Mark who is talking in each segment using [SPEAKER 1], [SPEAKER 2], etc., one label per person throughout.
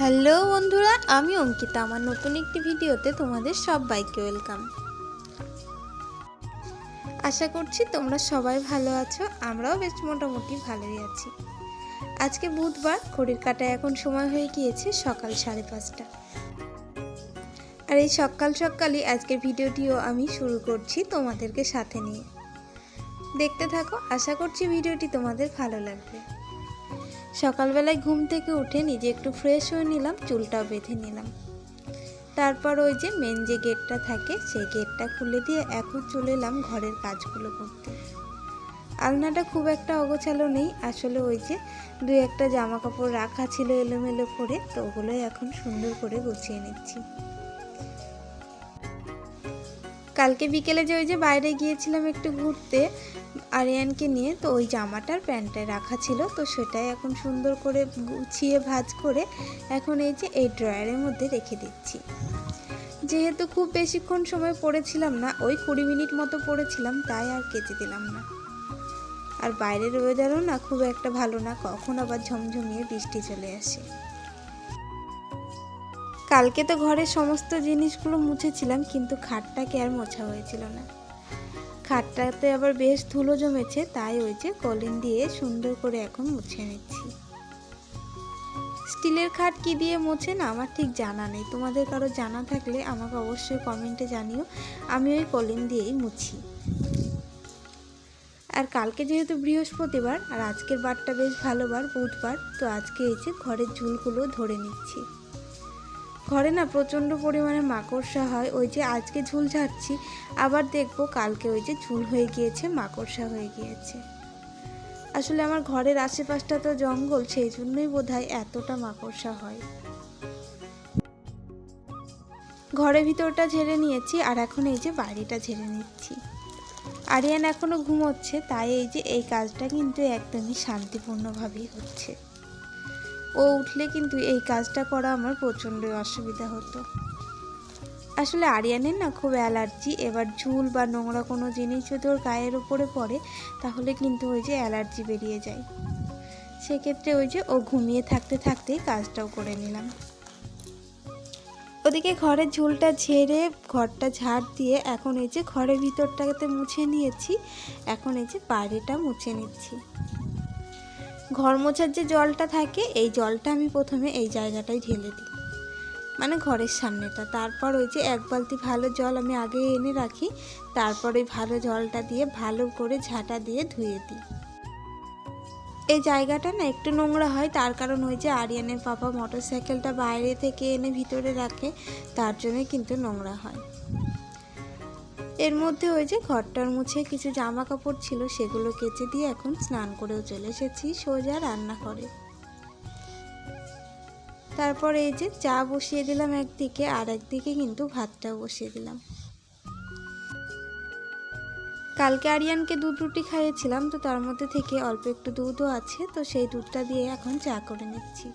[SPEAKER 1] Hello বন্ধুরা, আমি অঙ্কিতা। আমার নতুন একটি ভিডিওতে তোমাদের সবাইকে ওয়েলকাম। আশা করছি তোমরা সবাই ভালো আছো, আমরাও বেশ মোটামুটি ভালোই আছি। আজকে বুধবার, ঘড়ির কাটায় এখন সময় হয়ে গিয়েছে সকাল সাড়ে পাঁচটা। আর এই সকাল সকালই আজকের ভিডিওটিও আমি শুরু করছি তোমাদেরকে সাথে নিয়ে। দেখতে থাকো, আশা করছি ভিডিওটি তোমাদের ভালো লাগবে। সকালবেলায় ঘুম থেকে উঠে নিজে একটু ফ্রেশ হয়ে নিলাম, চুলটাও বেঁধে নিলাম। তারপর ওই যে মেন যে গেটটা থাকে, সেই গেটটা খুলে দিয়ে এখন চলে এলাম ঘরের কাজগুলো করতে। আলনাটা খুব একটা অগোছালো নেই, আসলে ওই যে দু একটা জামা কাপড় রাখা ছিল এলোমেলো করে, তো ওগুলোই এখন সুন্দর করে গুছিয়ে নিচ্ছি। কালকে বিকেলে যে ওই যে বাইরে গিয়েছিলাম একটু ঘুরতে, আরিয়ানকে নিয়ে, তো ওই জামাটার প্যান্টটায় রাখা ছিল, তো সেটাই এখন সুন্দর করে গুছিয়ে ভাজ করে এখন এই যে এই ড্রয়ারের মধ্যে রেখে দিচ্ছি। যেহেতু খুব বেশিক্ষণ সময় পড়েছিলাম না, ওই কুড়ি মিনিট মতো পড়েছিলাম, তাই আর কেচে দিলাম না। আর বাইরের ওয়েদারও না খুব একটা ভালো না, কখন আবার ঝমঝমিয়ে বৃষ্টি চলে আসে। কালকে তো ঘরের সমস্ত জিনিসগুলো মুছেছিলাম, কিন্তু খাটটাকে আর মোছা হয়েছিল না। খাটটাতে আবার বেশ ধুলো জমেছে, তাই ওই যে কলিন দিয়ে সুন্দর করে এখন মুছে নিচ্ছি। স্টিলের খাট কি দিয়ে মোছে না আমার ঠিক জানা নেই। তোমাদের কারও জানা থাকলে আমাকে অবশ্যই কমেন্টে জানিও, আমি ওই কলিন দিয়েই মুছি। আর কালকে যেহেতু বৃহস্পতিবার, আর আজকের বারটা বেশ ভালো বার, বুধবার, তো আজকে এই যে ঘরের ঝুলগুলো ধরে নিচ্ছি। ঘরে না প্রচণ্ড পরিমাণে মাকড়সা হয়। ওই যে আজকে ঝুল ঝাড়ছি, আবার দেখব কালকে ওই যে ঝুল হয়ে গিয়েছে, মাকড়সা হয়ে গিয়েছে। আসলে আমার ঘরের আশেপাশটা তো জঙ্গল, সেই জন্যই বোধ এতটা মাকড়সা হয়। ঘরের ভিতরটা ঝেড়ে নিয়েছি, আর এখন এই যে বাড়িটা ঝেড়ে নিচ্ছি। আরিয়ান এখনও ঘুমোচ্ছে, তাই এই যে এই কাজটা কিন্তু একদমই শান্তিপূর্ণভাবেই হচ্ছে। ও উঠলে কিন্তু এই কাজটা করা আমার প্রচণ্ড অসুবিধা হতো। আসলে আরিয়ানের না খুব অ্যালার্জি, এবার ঝুল বা নোংরা কোনো জিনিস যদি ওর গায়ের উপরে পড়ে, তাহলে কিন্তু ওই যে অ্যালার্জি বেরিয়ে যায়। সেক্ষেত্রে ওই যে ও ঘুমিয়ে থাকতে থাকতেই কাজটাও করে নিলাম। ওদিকে ঘরের ঝুলটা ঝেড়ে ঘরটা ঝাড় দিয়ে এখন এই যে ঘরের ভিতরটাতে মুছে নিয়েছি, এখন এই যে বাইরেটা মুছে নিচ্ছি। ঘর মোছার যে জলটা থাকে, এই জলটা আমি প্রথমে এই জায়গাটায় ঢেলে দিই। মানে ঘরের সামনেটা। তারপর ওই যে এক বালতি ভালো জল আমি আগে এনে রাখি, তারপর ওই ভালো জলটা দিয়ে ভালো করে ঝাঁটা দিয়ে ধুয়ে দিই। এই জায়গাটা না একটু নোংরা হয়, তার কারণ ওই যে আরিয়ানের পাপা মোটর সাইকেলটা বাইরে থেকে এনে ভিতরে রাখে, তার জন্যই কিন্তু নোংরা হয়। এর মধ্যে ওই যে ঘরটার মুছে কিছু জামা কাপড় ছিল সেগুলো কেচে দিয়ে এখন স্নান করেও চলে এসেছি সোজা রান্না করে তারপর এই যে চা বসিয়ে দিলাম একদিকে আর একদিকে কিন্তু ভাতটাও বসিয়ে দিলাম। কালকে আরিয়ানকে দুধ রুটি খাইয়েছিলাম, তো তার মধ্যে থেকে অল্প একটু দুধও আছে, তো সেই দুধটা দিয়ে এখন চা করে নিচ্ছি।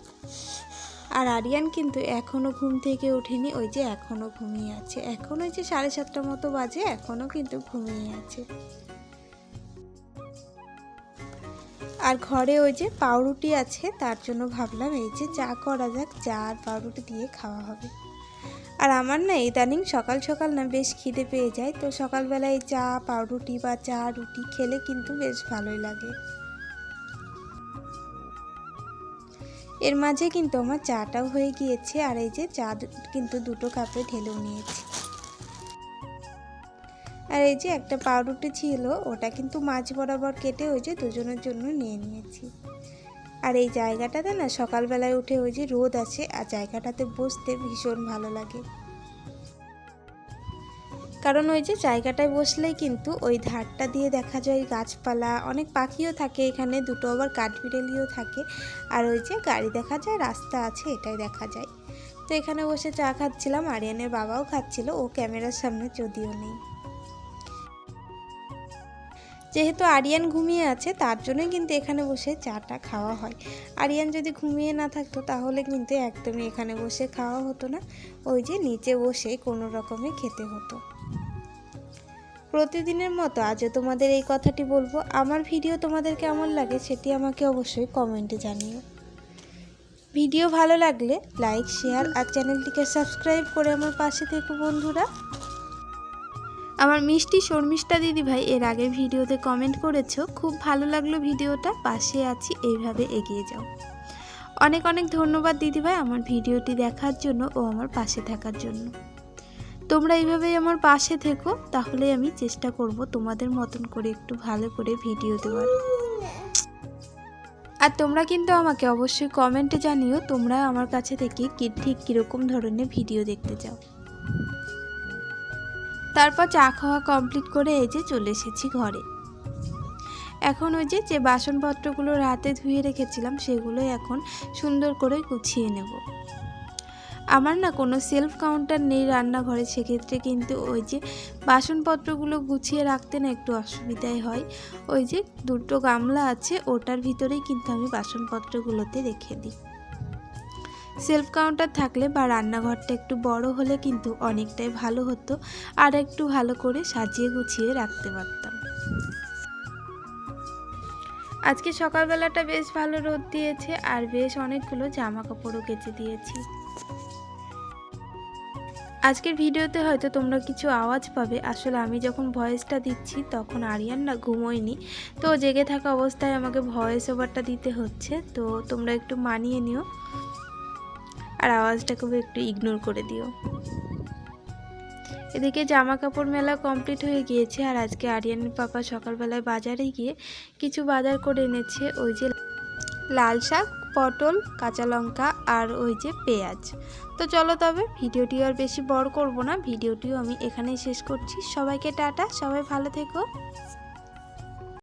[SPEAKER 1] আর আরিয়ান কিন্তু এখনও ঘুম থেকে ওঠেনি, ওই যে এখনও ঘুমিয়ে আছে। এখন ওই যে সাড়ে সাতটা মতো বাজে এখনও কিন্তু ঘুমিয়ে আছে। আর ঘরে ওই যে পাউরুটি আছে, তার জন্য ভাবলাম এই যে চা করা যাক, চা আর পাউরুটি দিয়ে খাওয়া হবে। আর আমার না ইদানিং সকাল সকাল না বেশ খিদে পেয়ে যায়, তো সকালবেলায় চা, পাউরুটি বা চা রুটি খেলে কিন্তু বেশ ভালোই লাগে। এর মাঝে কিন্তু আমার চাটাও হয়ে গিয়েছে আর এই যে চা কিন্তু দুটো কাপে ঢেলেও নিয়েছি। আর এই যে একটা পাউরুটি ছিল, ওটা কিন্তু মাছ বরাবর কেটে ওই যে দুজনের জন্য নিয়ে নিয়েছি। আর এই জায়গাটাতে না সকালবেলায় উঠে ওই যে রোদ আছে আর জায়গাটাতে বসতে ভীষণ ভালো লাগে। কারণ ওই যে জায়গাটায় বসলেই কিন্তু ওই ধারটা দিয়ে দেখা যায় গাছপালা, অনেক পাখিও থাকে এখানে, দুটো আবার কাঠবিড়েলিও থাকে। আর ওই যে গাড়ি দেখা যায়, রাস্তা আছে, এটাই দেখা যায়। তো এখানে বসে চা খাচ্ছিলাম, আরিয়ানের বাবাও খাচ্ছিল, ও ক্যামেরার সামনে যদিও নেই। যেহেতু আরিয়ান ঘুমিয়ে আছে, তার জন্যই কিন্তু এখানে বসে চাটা খাওয়া হয়। আরিয়ান যদি ঘুমিয়ে না থাকতো, তাহলে কিন্তু একদমই এখানে বসে খাওয়া হতো না। ওই যে নিচে বসে কোনো রকমে খেতে হতো। প্রতিদিনের মতো আজও তোমাদের এই কথাটি বলব। আমার ভিডিও তোমাদের কেমন লাগে সেটি আমাকে অবশ্যই কমেন্টে জানিও। ভিডিও ভালো লাগলে লাইক, শেয়ার আর চ্যানেলটিকে সাবস্ক্রাইব করে আমার পাশে থেকো বন্ধুরা। আমার মিষ্টি শর্মিষ্ঠা দিদিভাই এর আগের ভিডিওতে কমেন্ট করেছ, খুব ভালো লাগল ভিডিওটা, পাশে আছি, এইভাবে এগিয়ে যাও। অনেক অনেক ধন্যবাদ দিদিভাই আমার ভিডিওটি দেখার জন্য ও আমার পাশে থাকার জন্য। তোমরা এইভাবেই আমার পাশে থেকো তাহলে আমি চেষ্টা করব তোমাদের মতন করে একটু ভালো করে ভিডিও দেওয়ার। আর তোমরা কিন্তু আমাকে অবশ্যই কমেন্টে জানিও, তোমরা আমার কাছে থেকে কি ঠিক কীরকম ধরনের ভিডিও দেখতে চাও। তারপর চা খাওয়া কমপ্লিট করে এই যে চলে এসেছি ঘরে। এখন ওই যে যে বাসনপত্রগুলো রাতে ধুয়ে রেখেছিলাম সেগুলো এখন সুন্দর করে গুছিয়ে নেব। আমার না কোনো সেলফ কাউন্টার নেই রান্নাঘরে, সেক্ষেত্রে কিন্তু ওই যে বাসনপত্রগুলো গুছিয়ে রাখতে না একটু অসুবিধাই হয়। ওই যে দুটো গামলা আছে, ওটার ভিতরেই কিন্তু আমি বাসনপত্রগুলোতে রেখে দিই। সেলফ কাউন্টার থাকলে বা রান্নাঘরটা একটু বড় হলে কিন্তু অনেকটাই ভালো হতো, আর একটু ভালো করে সাজিয়ে গুছিয়ে রাখতে পারতাম। আজকে সকালবেলাটা বেশ ভালো রোদ দিয়েছে, আর বেশ অনেকগুলো জামা কাপড়ও কেচে দিয়েছি। আজকের ভিডিওতে হয়তো তোমরা কিছু আওয়াজ পাবে। আসলে আমি যখন ভয়েসটা দিচ্ছি, তখন আরিয়ান না ঘুমোয়নি। তো জেগে থাকা অবস্থায় আমাকে ভয়েস ওভারটা দিতে হচ্ছে। তো তোমরা একটু মানিয়ে নিও। আর আওয়াজটাকেও একটু ইগনোর করে দিও। এদিকে জামা কাপড় মেলা কমপ্লিট হয়ে গিয়েছে আর আজকে আরিয়ানের পাপা সকালবেলায় বাজারে গিয়ে কিছু বাজার করে এনেছে। ওই যে লাল শাক, পটল, কাঁচা লঙ্কা আর ওই যে পেঁয়াজ। তো চলো তবে ভিডিওটি আর বেশি বড় করব না, ভিডিওটিও আমি এখানেই শেষ করছি। সবাইকে টাটা, সবাই ভালো থেকো।